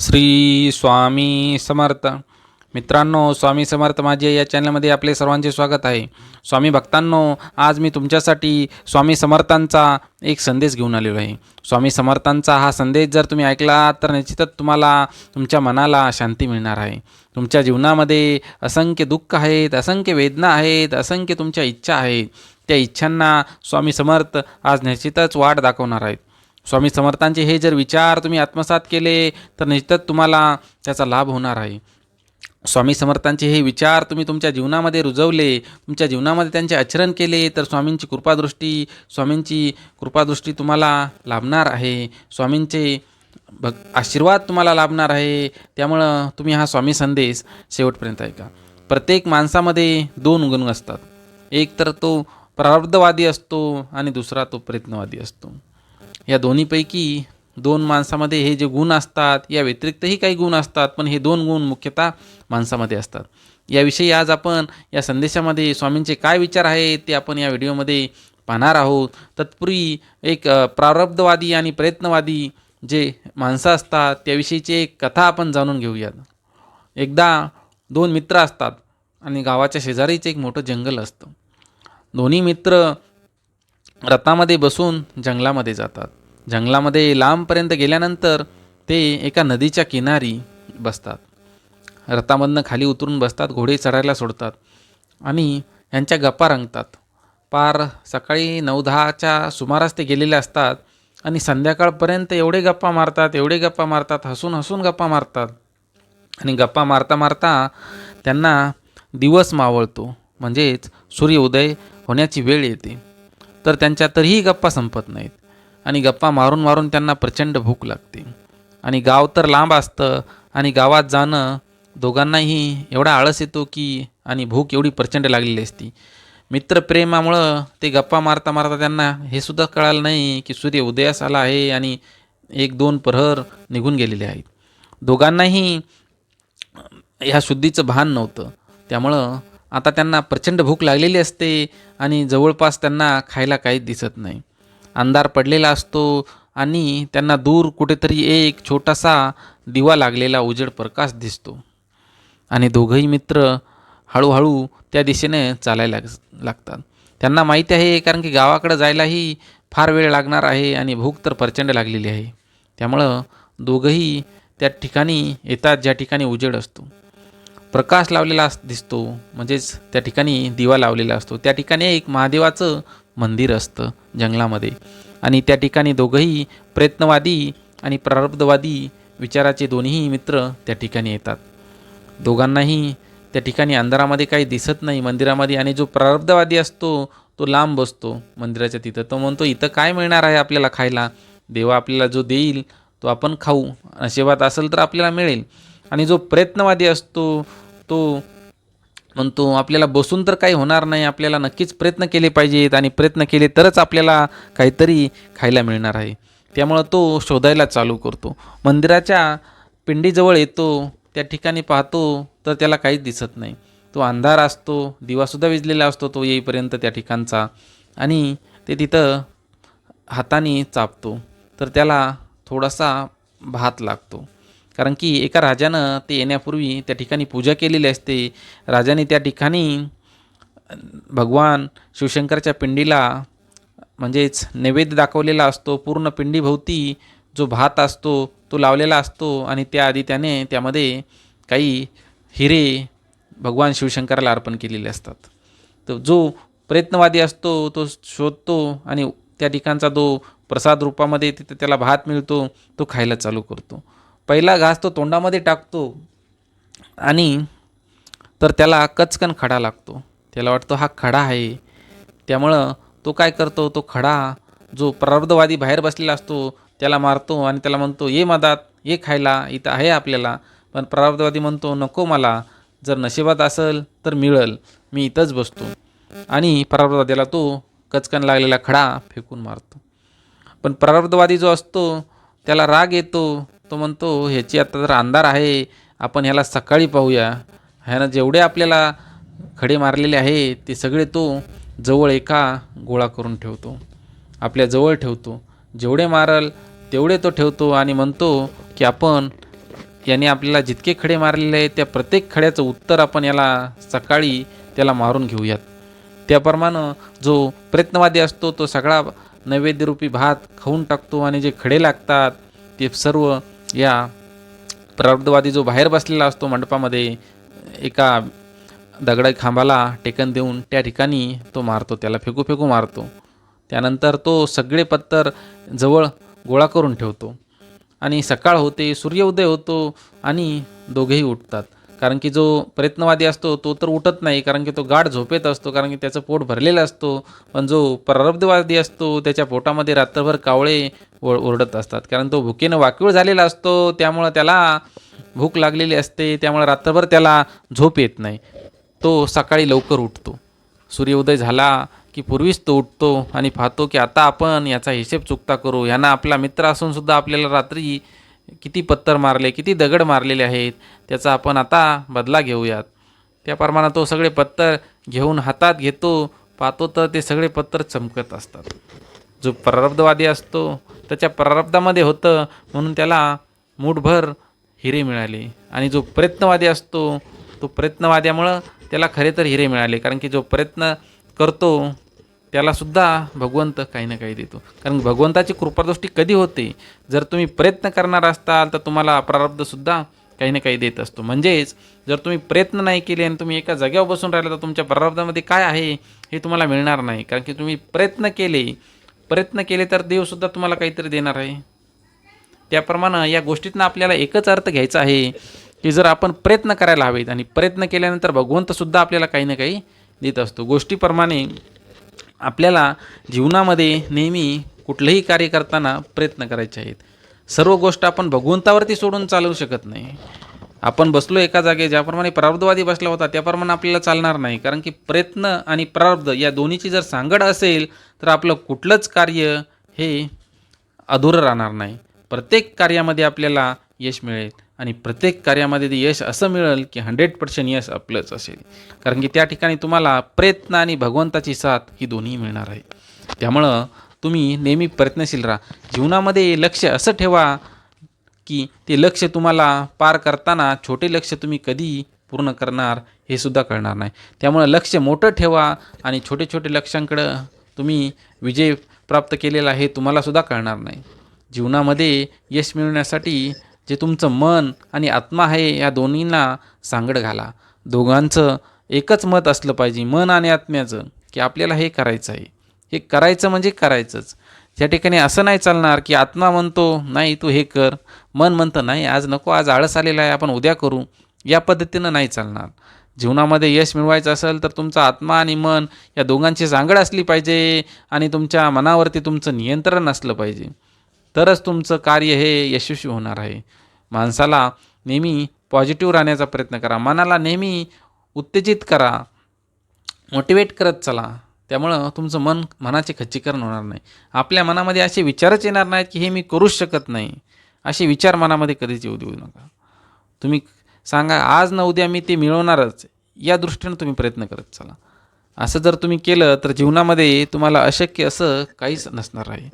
श्री स्वामी समर्थ. मित्रांनो स्वामी समर्थ माझे या चॅनलमध्ये आपले सर्वांचे स्वागत आहे. स्वामी भक्तांनो आज मी तुमच्यासाठी स्वामी समर्थांचा एक संदेश घेऊन आलेलो आहे. स्वामी समर्थांचा हा संदेश जर तुम्ही ऐकला तर निश्चितच तुम्हाला तुमच्या मनाला शांती मिळणार आहे. तुमच्या जीवनामध्ये असंख्य दुःख आहेत असंख्य वेदना आहेत असंख्य तुमच्या इच्छा आहेत. त्या इच्छांना स्वामी समर्थ आज निश्चितच वाट दाखवणार आहेत. स्वामी समर्थांचे हे जर विचार तुम्ही आत्मसात केले तर निश्चितच तुम्हाला त्याचा लाभ होणार आहे. स्वामी समर्थांचे हे विचार तुम्ही तुमच्या जीवनामध्ये रुजवले तुमच्या जीवनामध्ये त्यांचे आचरण केले तर स्वामींची कृपादृष्टी स्वामींची कृपादृष्टी तुम्हाला लाभणार आहे. स्वामींचे भग आशीर्वाद तुम्हाला लाभणार आहे. त्यामुळं तुम्ही हा स्वामी संदेश शेवटपर्यंत ऐका. प्रत्येक माणसामध्ये दोन गुण असतात. एक तर तो प्रारब्धवादी असतो आणि दुसरा तो प्रयत्नवादी असतो. या दोन्हीपैकी दोन माणसामध्ये हे जे गुण असतात या व्यतिरिक्तही काही गुण असतात पण हे दोन गुण मुख्यतः माणसामध्ये असतात. याविषयी आज आपण या संदेशामध्ये स्वामींचे काय विचार आहेत ते आपण या व्हिडिओमध्ये पाहणार आहोत. तत्पूर्वी एक प्रारब्धवादी आणि प्रयत्नवादी जे माणसं असतात त्याविषयीची एक कथा आपण जाणून घेऊयात. एकदा दोन मित्र असतात आणि गावाच्या शेजारीच एक मोठं जंगल असतं. दोन्ही मित्र रथामध्ये बसून जंगलामध्ये जातात. जंगलामध्ये लांबपर्यंत गेल्यानंतर ते एका नदीच्या किनारी बसतात. रथामधनं खाली उतरून बसतात घोडे चढायला सोडतात आणि यांच्या गप्पा रंगतात. पार सकाळी नऊ दहाच्या सुमारास ते गेलेले असतात आणि संध्याकाळपर्यंत एवढे गप्पा मारतात एवढे गप्पा मारतात हसून हसून गप्पा मारतात. आणि गप्पा मारता मारता त्यांना दिवस मावळतो. म्हणजेच सूर्योदय होण्याची वेळ येते. तर त्यांच्या तरीही गप्पा संपत नाहीत. आणि गप्पा मारून मारून त्यांना प्रचंड भूक लागते. आणि गाव तर लांब असतं आणि गावात जाणं दोघांनाही एवढा आळस येतो की आणि भूक एवढी प्रचंड लागलेली असती. मित्रप्रेमामुळं ते गप्पा मारता मारता त्यांना हे सुद्धा कळालं नाही की सूर्य उदयास आला आहे आणि एक दोन प्रहर निघून गेलेले आहेत. दोघांनाही ह्या शुद्धीचं भान नव्हतं. त्यामुळं आता त्यांना प्रचंड भूक लागलेली असते आणि जवळपास त्यांना खायला काहीच दिसत नाही. अंधार पडलेला असतो आणि त्यांना दूर कुठेतरी एक छोटासा दिवा लागलेला उजेड प्रकाश दिसतो. आणि दोघंही मित्र हळूहळू त्या दिशेने चालायला लाग लागतात. त्यांना माहिती आहे कारण की गावाकडं जायलाही फार वेळ लागणार आहे आणि भूक तर प्रचंड लागलेली आहे. त्यामुळं दोघंही त्या ठिकाणी येतात ज्या ठिकाणी उजेड असतो. प्रकाश लावलेला अस दिसतो म्हणजेच त्या ठिकाणी दिवा लावलेला असतो. त्या ठिकाणी एक महादेवाचं मंदिर असतं जंगलामध्ये. आणि त्या ठिकाणी दोघंही प्रयत्नवादी आणि प्रारब्धवादी विचाराचे दोन्ही मित्र त्या ठिकाणी येतात. दोघांनाही त्या ठिकाणी अंधारामध्ये काही दिसत नाही मंदिरामध्ये. आणि जो प्रारब्धवादी असतो तो लांब बसतो मंदिराच्या तिथं. तो म्हणतो इथं काय मिळणार आहे आपल्याला खायला? देवा आपल्याला जो देईल तो आपण खाऊ. नशिबात असेल तर आपल्याला मिळेल. आणि जो प्रयत्नवादी असतो तो म्हणतो आपल्याला बसून तर काही होणार नाही आपल्याला नक्कीच प्रयत्न केले पाहिजेत आणि प्रयत्न केले तरच आपल्याला काहीतरी खायला मिळणार आहे. त्यामुळं तो शोधायला चालू करतो. मंदिराच्या पिंडीजवळ येतो त्या ठिकाणी पाहतो तर त्याला काहीच दिसत नाही. तो अंधार असतो दिवासुद्धा विजलेला असतो तो येईपर्यंत त्या ठिकाणचा. आणि ते तिथं हाताने चापतो तर त्याला थोडासा भात लागतो. कारण की एका राजानं ते येण्यापूर्वी त्या ठिकाणी पूजा केलेली असते. राजाने त्या ठिकाणी भगवान शिवशंकरच्या पिंडीला म्हणजेच नैवेद्य दाखवलेला असतो पूर्ण पिंडीभोवती जो भात असतो तो लावलेला असतो आणि त्याआधी त्याने त्यामध्ये काही हिरे भगवान शिवशंकराला अर्पण केलेले असतात. तर जो प्रयत्नवादी असतो तो शोधतो आणि त्या ठिकाणचा जो प्रसाद रूपामध्ये तिथे त्याला भात मिळतो तो खायला चालू करतो. पहिला घास तो तोंडामध्ये टाकतो आणि तर त्याला कचकन खडा लागतो. त्याला वाटतो हा खडा आहे. त्यामुळं तो काय करतो तो खडा जो प्रारब्धवादी बाहेर बसलेला असतो त्याला मारतो आणि त्याला म्हणतो ये मदात ये खायला इथं आहे आपल्याला. पण प्रारब्धवादी म्हणतो नको मला जर नशिबात असेल तर मिळेल मी इथंच बसतो. आणि प्रारब्धवाद्याला तो कचकन लागलेला खडा फेकून मारतो. पण प्रारब्धवादी जो असतो त्याला राग येतो तो म्हणतो ह्याची आता जर अंधार आहे आपण ह्याला सकाळी पाहूया. ह्यानं जेवढे आपल्याला खडे मारलेले आहे ते सगळे तो जवळ एका गोळा करून ठेवतो. आपल्या जवळ ठेवतो. जेवढे मारल तेवढे तो ठेवतो आणि म्हणतो की आपण याने आपल्याला जितके खडे मारलेले आहेत त्या प्रत्येक खड्याचं उत्तर आपण याला सकाळी त्याला मारून घेऊयात. त्याप्रमाणे जो प्रयत्नवादी असतो तो सगळा नैवेद्यरूपी भात खाऊन टाकतो आणि जे खडे लागतात ते सर्व या प्रारब्धवादी जो बाहेर बसलेला असतो मंडपामध्ये एका दगडा खांबाला टेकन देऊन त्या ठिकाणी तो मारतो त्याला फेकू फेकू मारतो. त्यानंतर तो सगळे पत्तर जवळ गोळा करून ठेवतो. आणि सकाळ होते सूर्योदय होतो आणि दोघेही उठतात. कारण की जो प्रयत्नवादी असतो तो तर उठत नाही कारण की तो गाढ झोपेत असतो कारण की त्याचं पोट भरलेलं असतो. पण जो प्रारब्धवादी असतो त्याच्या पोटामध्ये रात्रभर कावळे ओर ओरडत असतात. कारण तो भुकेनं वाकीळ झालेला असतो त्यामुळं त्याला भूक लागलेली असते त्यामुळे रात्रभर त्याला झोप येत नाही. तो सकाळी लवकर उठतो. सूर्योदय झाला की पूर्वीच तो उठतो आणि पाहतो की आता आपण याचा हिशेब चुकता करू. ह्यांना आपला मित्र असूनसुद्धा आपल्याला रात्री किती पत्तर मारले किती दगड मारलेले आहेत त्याचा आपण आता बदला घेऊयात. त्याप्रमाणे तो सगळे पत्तर घेऊन हातात घेतो पाहतो तर ते सगळे पत्तर चमकत असतात. जो प्रारब्धवादी असतो त्याच्या प्रारब्धामध्ये होतं म्हणून त्याला मूठभर हिरे मिळाले. आणि जो प्रयत्नवादी असतो तो प्रयत्नवाद्यामुळं त्याला खरे तर हिरे मिळाले कारण की जो प्रयत्न करतो त्यालासुद्धा भगवंत काही ना काही देतो. कारण भगवंताची कृपादृष्टी कधी होते? जर तुम्ही प्रयत्न करणार असताल तर तुम्हाला प्रारब्धसुद्धा काही ना काही देत असतो. म्हणजेच जर तुम्ही प्रयत्न नाही केले आणि तुम्ही एका जागेवर बसून राहिला तर तुमच्या प्रारब्धामध्ये काय आहे हे तुम्हाला मिळणार नाही. कारण की तुम्ही प्रयत्न केले प्रयत्न केले तर देवसुद्धा तुम्हाला काहीतरी देणार आहे. त्याप्रमाणे या गोष्टीतनं आपल्याला एकच अर्थ घ्यायचा आहे की जर आपण प्रयत्न करायला हवेत आणि प्रयत्न केल्यानंतर भगवंतसुद्धा आपल्याला काही ना काही देत असतो. गोष्टीप्रमाणे आपल्याला जीवनामध्ये नेहमी कुठलंही कार्य करताना प्रयत्न करायचे आहेत. सर्व गोष्ट आपण भगवंतावरती सोडून चालवू शकत नाही. आपण बसलो एका जागे ज्याप्रमाणे प्रारब्धवादी बसला होता त्याप्रमाणे आपल्याला चालणार नाही. कारण की प्रयत्न आणि प्रारब्ध या दोन्हीची जर सांगड असेल तर आपलं कुठलंच कार्य हे अधुरं राहणार नाही. प्रत्येक कार्यामध्ये आपल्याला यश मिळेल. आणि प्रत्येक कार्यामध्ये ते यश असं मिळेल की हंड्रेड पर्सेंट यश आपलंच असेल. कारण की त्या ठिकाणी तुम्हाला प्रयत्न आणि भगवंताची साथ ही दोन्ही मिळणार आहे. त्यामुळं तुम्ही नेहमी प्रयत्नशील राहा. जीवनामध्ये लक्ष असं ठेवा की ते लक्ष तुम्हाला पार करताना छोटे लक्ष तुम्ही कधी पूर्ण करणार हे सुद्धा कळणार नाही. त्यामुळं लक्ष मोठं ठेवा आणि छोटे छोटे लक्ष्यांकडं तुम्ही विजय प्राप्त केलेला हे तुम्हालासुद्धा कळणार नाही. जीवनामध्ये यश मिळवण्यासाठी जे तुमचं मन आणि आत्मा आहे या दोन्हींना सांगड घाला. दोघांचं एकच मत असलं पाहिजे मन आणि आत्म्याचं की आपल्याला हे करायचं आहे. हे करायचं म्हणजे करायचंच. त्या ठिकाणी असं नाही चालणार की आत्मा म्हणतो नाही तू हे कर. मन म्हणतं नाही आज नको आज आळस आलेला आहे आपण उद्या करू. या पद्धतीनं नाही चालणार. जीवनामध्ये यश मिळवायचं असेल तर तुमचा आत्मा आणि मन या दोघांची सांगड असली पाहिजे आणि तुमच्या मनावरती तुमचं नियंत्रण असलं पाहिजे. तरच तुमचं कार्य हे यशस्वी होणार आहे. माणसाला नेहमी पॉझिटिव्ह राहण्याचा प्रयत्न करा. मनाला नेहमी उत्तेजित करा. मोटिवेट करत चला. त्यामुळं तुमचं मन मनाचे खच्चीकरण होणार नाही. आपल्या मनामध्ये असे विचारच येणार नाहीत की हे मी करूच शकत नाही. असे विचार मनामध्ये कधीच येऊ देऊ नका. तुम्ही सांगा आज न उद्या मी ते मिळवणारच. या दृष्टीनं तुम्ही प्रयत्न करत चला. असं जर तुम्ही केलं तर जीवनामध्ये तुम्हाला अशक्य असं काहीच नसणार आहे.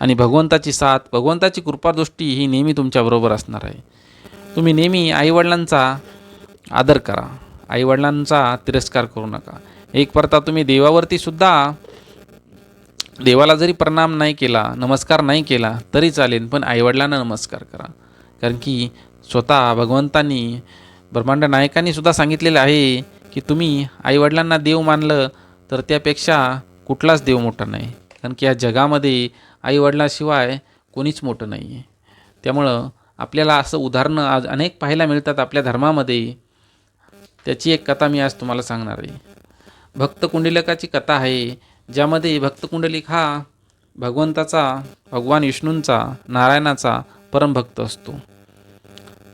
आणि भगवंताची साथ भगवंताची कृपादृष्टी ही नेहमी तुमच्याबरोबर असणार आहे. तुम्ही नेहमी आईवडिलांचा आदर करा. आईवडिलांचा तिरस्कार करू नका. एक परता तुम्ही देवावरती सुद्धा देवाला जरी प्रणाम नाही केला नमस्कार नाही केला तरी चालेल पण आईवडिलांना नमस्कार करा. कारण की स्वतः भगवंतांनी ब्रह्मांड नायकांनी सुद्धा सांगितलेलं आहे की तुम्ही आईवडिलांना देव मानलं तर त्यापेक्षा कुठलाच देव मोठा नाही. कारण की या जगामध्ये आईवडिलाशिवाय कोणीच मोठं नाही आहे त्यामुळं आपल्याला असं उदाहरणं आज अनेक पाहायला मिळतात आपल्या धर्मामध्ये. त्याची एक कथा मी आज तुम्हाला सांगणार आहे. भक्त कुंडलिकाची कथा आहे ज्यामध्ये भक्त कुंडलिक हा भगवंताचा भगवान विष्णूंचा नारायणाचा परमभक्त असतो.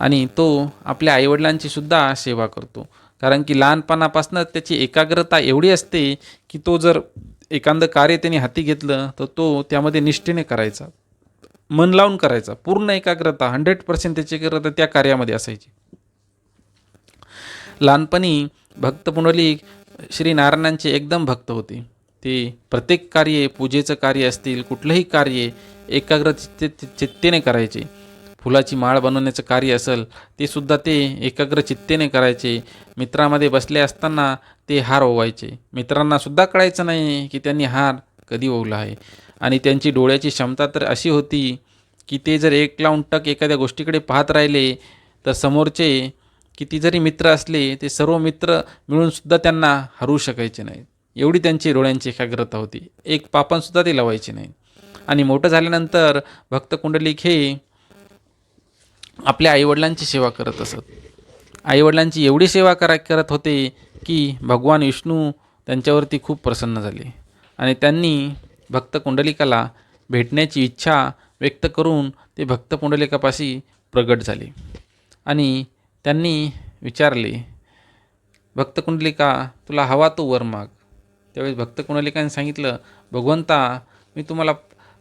आणि तो आपल्या आईवडिलांची सुद्धा सेवा करतो. कारण की लहानपणापासूनच त्याची एकाग्रता एवढी असते की तो जर एखादं कार्य त्याने हाती घेतलं तर तो त्यामध्ये निष्ठेने करायचा. मन लावून करायचा. पूर्ण एकाग्रता हंड्रेड पर्सेंट त्याची एकाग्रता त्या कार्यामध्ये असायची. लहानपणी भक्त पुंडलिक श्री नारायणांचे एकदम भक्त होते. ते प्रत्येक कार्य पूजेचं कार्य असतील कुठलंही कार्य एकाग्र चित्ते चित्तेने करायचे. फुलाची माळ बनवण्याचं कार्य असेल ते सुद्धा ते एकाग्र चित्तेने करायचे. मित्रामध्ये बसले असताना ते हार ओवायचे. मित्रांना सुद्धा कळायचं नाही की त्यांनी हार कधी ओवला आहे. आणि त्यांची डोळ्याची क्षमता तर अशी होती की ते जर एक लावून टक एखाद्या गोष्टीकडे पाहत राहिले तर समोरचे किती जरी मित्र असले ते सर्व मित्र मिळूनसुद्धा त्यांना हरवू शकायचे नाहीत एवढी त्यांची डोळ्यांची एकाग्रता होती. एक पापणसुद्धा ते लावायचे नाही. आणि मोठं झाल्यानंतर भक्त कुंडलिक हे आपल्या आईवडिलांची सेवा करत असत. आईवडिलांची एवढी सेवा करा करत होते की भगवान विष्णू त्यांच्यावरती खूप प्रसन्न झाले. आणि त्यांनी भक्त कुंडलिकाला भेटण्याची इच्छा व्यक्त करून ते भक्त कुंडलिकापाशी प्रगट झाले. आणि त्यांनी विचारले भक्त कुंडलिका तुला हवा तो वर माग. त्यावेळेस भक्त कुंडलिकाने सांगितलं भगवंता मी तुम्हाला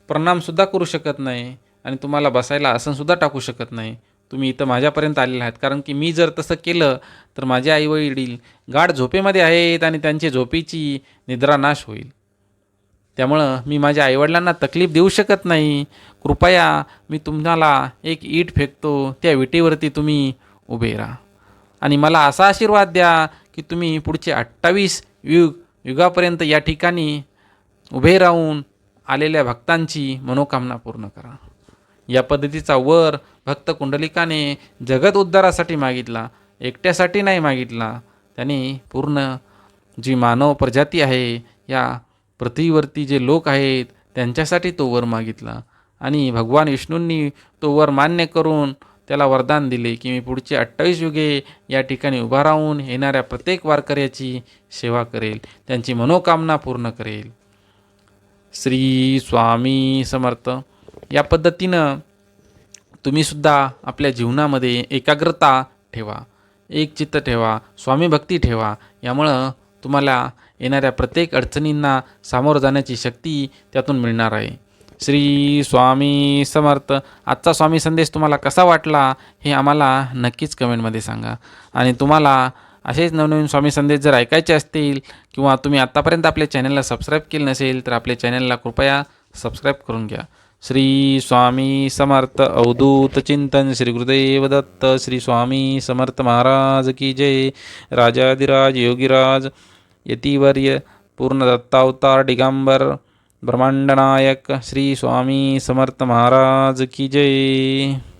प्रणामसुद्धा करू शकत नाही आणि तुम्हाला बसायला आसनसुद्धा टाकू शकत नाही. तुम्ही इथं माझ्यापर्यंत आलेले आहात. कारण की मी जर तसं केलं तर माझे आईवडील गाढ झोपेमध्ये आहेत आणि त्यांची झोपेची निद्रा नाश होईल. त्यामुळं मी माझ्या आईवडिलांना तकलीफ देऊ शकत नाही. कृपया मी तुम्हाला एक ईट फेकतो त्या विटेवरती तुम्ही उभे राहा. आणि मला असा आशीर्वाद द्या की तुम्ही पुढचे अठ्ठावीस युग युगापर्यंत या ठिकाणी उभे राहून आलेल्या भक्तांची मनोकामना पूर्ण करा. या पद्धतीचा वर भक्त कुंडलिकाने जगत उद्धारासाठी मागितला एकट्यासाठी नाही मागितला. त्यांनी पूर्ण जी मानव प्रजाती आहे या पृथ्वीवरती जे लोक आहेत त्यांच्यासाठी तो वर मागितला. आणि भगवान विष्णूंनी तो वर मान्य करून त्याला वरदान दिले की मी पुढचे अठ्ठावीस युगे या ठिकाणी उभा राहून येणाऱ्या प्रत्येक वारकऱ्याची सेवा करेल त्यांची मनोकामना पूर्ण करेल. श्री स्वामी समर्थ. या पद्धतीनं तुम्हीसुद्धा आपल्या जीवनामध्ये एकाग्रता ठेवा एक चित्त ठेवा स्वामी भक्ती ठेवा. यामुळं तुम्हाला येणाऱ्या प्रत्येक अडचणींना सामोरं जाण्याची शक्ती त्यातून मिळणार आहे. श्री स्वामी समर्थ आजचा स्वामी संदेश तुम्हाला कसा वाटला हे आम्हाला नक्कीच कमेंटमध्ये सांगा. आणि तुम्हाला असेच नवनवीन स्वामी संदेश जर ऐकायचे असतील किंवा तुम्ही आत्तापर्यंत आपल्या चॅनलला सबस्क्राईब केलं नसेल तर आपल्या चॅनलला कृपया सबस्क्राईब करून घ्या. श्री स्वामी समर्थ अवधूत चिंतन श्री गुरुदेव दत्त श्री स्वामी समर्थ महाराज की जय। राजाधिराज योगीराज यतिवर्य पूर्ण दत्तावतार दिगंबर ब्रह्मांडनायक श्री स्वामी समर्थ महाराज की जय।